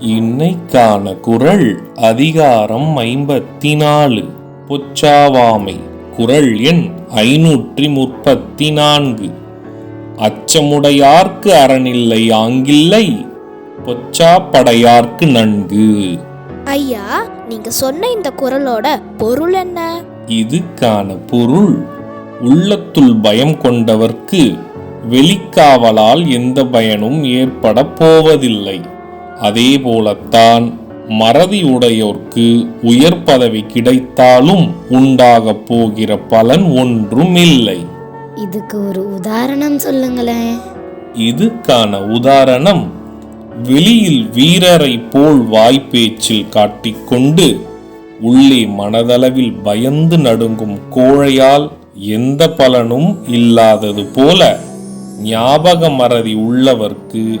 இன்னைக்கான குரல் அதிகாரம் ஐம்பத்தி நாலு பொச்சாவாமை குரல் எண் ஐநூற்றி முப்பத்தி நான்கு அச்சமுடையார்க்கு அறனில்லை ஆங்கில்லை பொச்சாப்படையார்க்கு நன்கு. ஐயா நீங்க சொன்ன இந்த குரலோட பொருள் என்ன? இதுக்கான பொருள் உள்ளத்துள் பயம் கொண்டவர்க்கு வெளிக்காவலால் எந்த பயனும் ஏற்பட போவதில்லை. அதே போலத்தான் மறதி உடையோர்க்கு உயர் பதவி கிடைத்தாலும் உண்டாகப் போகிற பலன் ஒன்றும் இல்லை இதுக்கு ஒரு உதாரணம் சொல்லுங்களேன். இதுக்கான உதாரணம் வெளியில் வீரரை போல் வாய்ப்பேச்சில் காட்டிக்கொண்டு உள்ளே மனதளவில் பயந்து நடுங்கும் கோழையால் எந்த பலனும் இல்லாதது போல ஞாபக மறதி உள்ளவர்க்கு